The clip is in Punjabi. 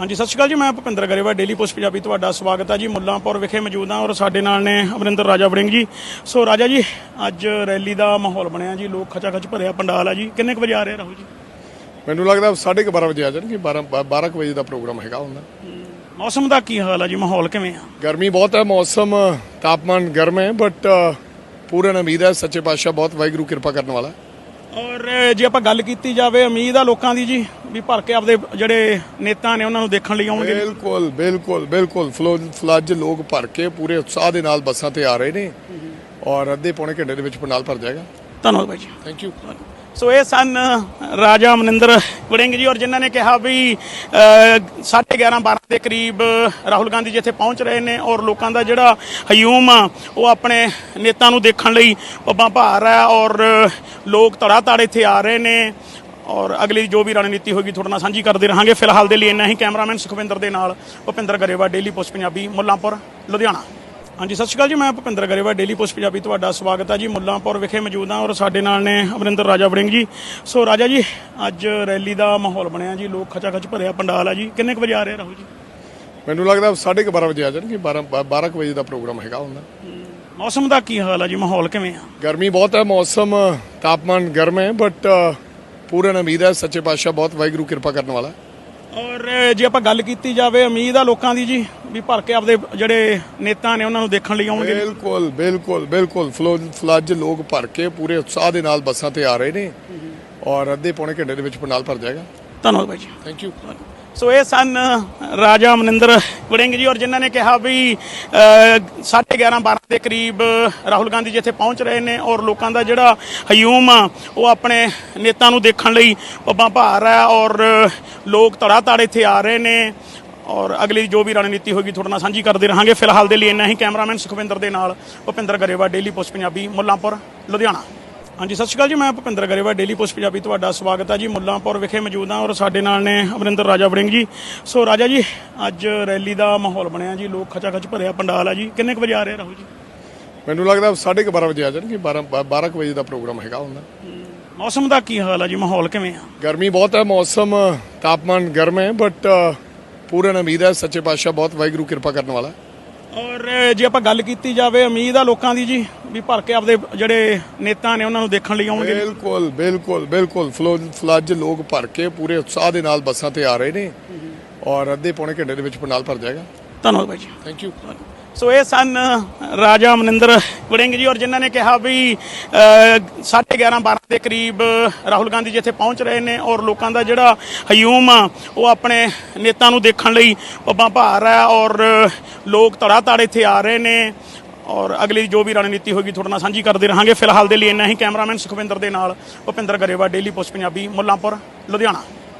ਹਾਂਜੀ ਸਤਿ ਸ਼੍ਰੀ ਅਕਾਲ ਜੀ ਮੈਂ ਭੁਪਿੰਦਰ ਗਰੇਵਾ ਡੇਲੀ ਪੋਸਟ ਪੰਜਾਬੀ ਤੁਹਾਡਾ ਸਵਾਗਤ ਹੈ ਜੀ। ਮੁੱਲਾਂਪੁਰ ਵਿਖੇ ਮੌਜੂਦ ਹਾਂ ਔਰ ਸਾਡੇ ਨਾਲ ਨੇ ਅਮਰਿੰਦਰ ਰਾਜਾ ਵੜਿੰਗ ਜੀ। ਸੋ ਰਾਜਾ ਜੀ ਅੱਜ ਰੈਲੀ ਦਾ ਮਾਹੌਲ ਬਣਿਆ ਜੀ ਲੋਕ ਖਚਾ ਖਚ ਭਰਿਆ ਪੰਡਾਲ ਆ ਜੀ। ਕਿੰਨੇ ਕੁ ਵਜੇ ਆ ਰਹੇ ਰਾਹੁਲ ਜੀ? ਮੈਨੂੰ ਲੱਗਦਾ 12:30 ਵਜੇ ਆ ਜਾਣਗੇ 12 12 ਕੁ ਵਜੇ ਦਾ ਪ੍ਰੋਗਰਾਮ ਹੈਗਾ ਹੁੰਦਾ ਮੌਸਮ ਦਾ ਕੀ ਹਾਲ ਆ ਜੀ ਮਾਹੌਲ ਕਿਵੇਂ ਆ? ਗਰਮੀ ਬਹੁਤ ਹੈ ਮੌਸਮ ਤਾਪਮਾਨ ਗਰਮ ਹੈ ਬਟ ਪੂਰਨ ਉਮੀਦ ਹੈ ਸੱਚੇ ਪਾਤਸ਼ਾਹ ਬਹੁਤ ਵਾਹਿਗੁਰੂ ਕਿਰਪਾ ਕਰਨ ਵਾਲਾ ਹੈ। ਔਰ ਜੇ ਆਪਾਂ ਗੱਲ ਕੀਤੀ ਜਾਵੇ ਉਮੀਦ ਆ ਲੋਕਾਂ ਦੀ ਜੀ ਵੀ ਭਰ ਕੇ ਆਪਦੇ ਜਿਹੜੇ ਨੇਤਾ ਨੇ ਉਹਨਾਂ ਨੂੰ ਦੇਖਣ ਲਈ ਆਉਣਗੇ। ਬਿਲਕੁਲ ਬਿਲਕੁਲ ਬਿਲਕੁਲ। ਫਲੋ ਫਲੱਜ ਲੋਕ ਭਰ ਕੇ ਪੂਰੇ ਉਤਸ਼ਾਹ ਦੇ ਨਾਲ ਬੱਸਾਂ ਤੇ ਆ ਰਹੇ ਨੇ। ਔਰ ਅੱਧੇ ਪੌਣੇ ਘੰਟੇ ਦੇ ਵਿੱਚ ਪੰਡਾਲ ਭਰ ਜਾਏਗਾ। ਧੰਨਵਾਦ ਬਾਈ ਜੀ। ਥੈਂਕ ਯੂ ਸੋ ਇਹ ਸਨ ਰਾਜਾ ਮਨਿੰਦਰ ਵੜਿੰਗ ਜੀ ਔਰ ਜਿਨ੍ਹਾਂ ਨੇ ਕਿਹਾ ਵੀ ਅ, ਸਾਢੇ 11 12 ਦੇ ਕਰੀਬ ਰਾਹੁਲ ਗਾਂਧੀ ਜਿੱਥੇ ਪਹੁੰਚ ਰਹੇ ਨੇ ਔਰ ਲੋਕਾਂ ਦਾ ਜਿਹੜਾ ਹਯੂਮ ਆ ਉਹ ਆਪਣੇ ਨੇਤਾ ਨੂੰ ਦੇਖਣ ਲਈ ਪੱਬਾਂ ਭਾਰ ਹੈ ਔਰ ਲੋਕ ਤੜਾ ਧੜ ਇੱਥੇ ਆ ਰਹੇ ਨੇ ਔਰ ਅਗਲੀ ਜੋ ਵੀ ਰਣਨੀਤੀ ਹੋਗੀ ਤੁਹਾਡੇ ਨਾਲ ਸਾਂਝੀ ਕਰਦੇ ਰਹਾਂਗੇ। ਫਿਲਹਾਲ ਦੇ ਲਈ ਇੰਨਾ ਹੀ ਕੈਮਰਾਮੈਨ ਸੁਖਵਿੰਦਰ ਦੇ ਨਾਲ ਭੁਪਿੰਦਰ ਗਰੇਵਾ ਡੇਲੀ ਪੋਸਟ ਪੰਜਾਬੀ ਮੁੱਲਾਂਪੁਰ ਲੁਧਿਆਣਾ। ਹਾਂਜੀ ਸਤਿ ਸ਼੍ਰੀ ਅਕਾਲ ਜੀ ਮੈਂ ਭੁਪਿੰਦਰ ਗਰੇਵਾ ਡੇਲੀ ਪੋਸਟ ਪੰਜਾਬੀ ਤੁਹਾਡਾ ਸਵਾਗਤ ਹੈ ਜੀ। ਮੁੱਲਾਂਪੁਰ ਵਿਖੇ ਮੌਜੂਦ ਹਾਂ ਔਰ ਸਾਡੇ ਨਾਲ ਨੇ ਅਮਰਿੰਦਰ ਰਾਜਾ ਵੜਿੰਗ ਜੀ। ਸੋ ਰਾਜਾ ਜੀ ਅੱਜ ਰੈਲੀ ਦਾ ਮਾਹੌਲ ਬਣਿਆ ਜੀ ਲੋਕ ਖਚਾ ਖਚ ਭਰਿਆ ਪੰਡਾਲ ਆ ਜੀ। ਕਿੰਨੇ ਕੁ ਵਜੇ ਆ ਰਹੇ ਰਾਹੁਲ ਜੀ? ਮੈਨੂੰ ਲੱਗਦਾ 12:30 ਵਜੇ ਆ ਜਾਣਗੇ 12 12 ਕੁ ਵਜੇ ਦਾ ਪ੍ਰੋਗਰਾਮ ਹੈਗਾ ਹੁੰਦਾ ਮੌਸਮ ਦਾ ਕੀ ਹਾਲ ਆ ਜੀ ਮਾਹੌਲ ਕਿਵੇਂ ਆ? ਗਰਮੀ ਬਹੁਤ ਹੈ ਮੌਸਮ ਤਾਪਮਾਨ ਗਰਮ ਹੈ ਬਟ ਪੂਰਨ ਉਮੀਦ ਹੈ ਸੱਚੇ ਪਾਤਸ਼ਾਹ ਬਹੁਤ ਵਾਹਿਗੁਰੂ ਕਿਰਪਾ ਕਰਨ ਵਾਲਾ। ਔਰ ਜੇ ਆਪਾਂ ਗੱਲ ਕੀਤੀ ਜਾਵੇ ਉਮੀਦ ਆ ਲੋਕਾਂ ਦੀ ਜੀ ਵੀ ਭਰ ਕੇ ਆਪਦੇ ਜਿਹੜੇ ਨੇਤਾ ਨੇ ਉਹਨਾਂ ਨੂੰ ਦੇਖਣ ਲਈ ਆਉਣਗੇ। ਬਿਲਕੁਲ ਬਿਲਕੁਲ ਬਿਲਕੁਲ। ਫਲੋ ਫਲੱਜ ਲੋਕ ਭਰ ਕੇ ਪੂਰੇ ਉਤਸ਼ਾਹ ਦੇ ਨਾਲ ਬੱਸਾਂ ਤੇ ਆ ਰਹੇ ਨੇ ਔਰ ਅੱਧੇ ਪੌਣੇ ਘੰਟੇ ਦੇ ਵਿੱਚ ਪੰਡਾਲ ਭਰ ਜਾਏਗਾ। ਧੰਨਵਾਦ ਬਾਈ ਜੀ। ਥੈਂਕ ਯੂ ਸੋ ਇਹ ਸਨ ਰਾਜਾ ਮਨਿੰਦਰ ਵੜਿੰਗ ਜੀ ਔਰ ਜਿਨ੍ਹਾਂ ਨੇ ਕਿਹਾ ਵੀ ਅ, ਸਾਢੇ 11 12 ਦੇ ਕਰੀਬ ਰਾਹੁਲ ਗਾਂਧੀ ਜਿੱਥੇ ਪਹੁੰਚ ਰਹੇ ਨੇ ਔਰ ਲੋਕਾਂ ਦਾ ਜਿਹੜਾ ਹਯੂਮ ਆ ਉਹ ਆਪਣੇ ਨੇਤਾ ਨੂੰ ਦੇਖਣ ਲਈ ਪੱਬਾਂ ਭਾਰ ਹੈ ਔਰ ਲੋਕ ਧੜਾ ਧੜ ਇੱਥੇ ਆ ਰਹੇ ਨੇ। ਔਰ ਅਗਲੀ ਜੋ ਵੀ ਰਣਨੀਤੀ ਹੋਗੀ ਤੁਹਾਡੇ ਨਾਲ ਸਾਂਝੀ ਕਰਦੇ ਰਹਾਂਗੇ। ਫਿਲਹਾਲ ਦੇ ਲਈ ਇੰਨਾ ਹੀ। ਕੈਮਰਾਮੈਨ ਸੁਖਵਿੰਦਰ ਦੇ ਨਾਲ ਭੁਪਿੰਦਰ ਗਰੇਵਾ ਡੇਲੀ ਪੋਸਟ ਪੰਜਾਬੀ ਮੁੱਲਾਂਪੁਰ ਲੁਧਿਆਣਾ। ਹਾਂਜੀ ਸਤਿ ਸ਼੍ਰੀ ਅਕਾਲ ਜੀ ਮੈਂ ਭੁਪਿੰਦਰ ਗਰੇਵਾ ਡੇਲੀ ਪੋਸਟ ਪੰਜਾਬੀ ਤੁਹਾਡਾ ਸਵਾਗਤ ਹੈ ਜੀ। ਮੁੱਲਾਂਪੁਰ ਵਿਖੇ ਮੌਜੂਦ ਹਾਂ ਔਰ ਸਾਡੇ ਨਾਲ ਨੇ ਅਮਰਿੰਦਰ ਰਾਜਾ ਵੜਿੰਗ ਜੀ। ਸੋ ਰਾਜਾ ਜੀ ਅੱਜ ਰੈਲੀ ਦਾ ਮਾਹੌਲ ਬਣਿਆ ਜੀ। ਲੋਕ ਖਚਾ ਖਚ ਭਰਿਆ ਪੰਡਾਲ ਆ ਜੀ। ਕਿੰਨੇ ਕੁ ਵਜੇ ਆ ਰਹੇ ਰਾਹੁਲ ਜੀ? ਮੈਨੂੰ ਲੱਗਦਾ 12:30 ਵਜੇ ਆ ਜਾਣਗੇ। 12 12 ਕੁ ਵਜੇ ਦਾ ਪ੍ਰੋਗਰਾਮ ਹੈਗਾ ਹੁੰਦਾ ਮੌਸਮ ਦਾ ਕੀ ਹਾਲ ਆ ਜੀ? ਮਾਹੌਲ ਕਿਵੇਂ ਆ? ਗਰਮੀ ਬਹੁਤ ਹੈ ਮੌਸਮ ਤਾਪਮਾਨ ਗਰਮ ਹੈ ਬਟ ਪੂਰਨ ਉਮੀਦ ਹੈ ਸੱਚੇ ਪਾਤਸ਼ਾਹ ਬਹੁਤ ਵਾਹਿਗੁਰੂ ਕਿਰਪਾ ਕਰਨ ਵਾਲਾ। ਔਰ ਜੇ ਆਪਾਂ ਗੱਲ ਕੀਤੀ ਜਾਵੇ ਉਮੀਦ ਆ ਲੋਕਾਂ ਦੀ ਜੀ ਵੀ ਭਰ ਕੇ ਆਪਦੇ ਜਿਹੜੇ ਨੇਤਾ ਨੇ ਉਹਨਾਂ ਨੂੰ ਦੇਖਣ ਲਈ ਆਉਣਗੇ। ਬਿਲਕੁਲ ਬਿਲਕੁਲ ਬਿਲਕੁਲ। ਫਲੋ ਫਲੱਜ ਲੋਕ ਭਰ ਕੇ ਪੂਰੇ ਉਤਸ਼ਾਹ ਦੇ ਨਾਲ ਬੱਸਾਂ ਤੇ ਆ ਰਹੇ ਨੇ। ਔਰ ਅੱਧੇ ਪੌਣੇ ਘੰਟੇ ਦੇ ਵਿੱਚ ਪੰਡਾਲ ਭਰ ਜਾਏਗਾ। ਧੰਨਵਾਦ ਬਾਈ ਜੀ। ਥੈਂਕ ਯੂ ਸੋ ਇਹ ਸਨ ਰਾਜਾ ਮਨਿੰਦਰ ਵੜਿੰਗ ਜੀ ਔਰ ਜਿਨ੍ਹਾਂ ਨੇ ਕਿਹਾ ਵੀ ਅ, ਸਾਢੇ 11 12 ਦੇ ਕਰੀਬ ਰਾਹੁਲ ਗਾਂਧੀ ਜਿੱਥੇ ਪਹੁੰਚ ਰਹੇ ਨੇ ਔਰ ਲੋਕਾਂ ਦਾ ਜਿਹੜਾ ਹਯੂਮ ਆ ਉਹ ਆਪਣੇ ਨੇਤਾ ਨੂੰ ਦੇਖਣ ਲਈ ਪੱਬਾਂ ਭਾਰ ਹੈ ਔਰ ਲੋਕ ਤੜਾ ਧੜ ਇੱਥੇ ਆ ਰਹੇ ਨੇ ਔਰ ਅਗਲੀ ਜੋ ਵੀ ਰਣਨੀਤੀ ਹੋਗੀ ਤੁਹਾਡੇ ਨਾਲ ਸਾਂਝੀ ਕਰਦੇ ਰਹਾਂਗੇ। ਫਿਲਹਾਲ ਦੇ ਲਈ ਇੰਨਾ ਹੀ ਕੈਮਰਾਮੈਨ ਸੁਖਵਿੰਦਰ ਦੇ ਨਾਲ ਭੁਪਿੰਦਰ ਗਰੇਵਾ ਡੇਲੀ ਪੋਸਟ ਪੰਜਾਬੀ ਮੁੱਲਾਂਪੁਰ ਲੁਧਿਆਣਾ।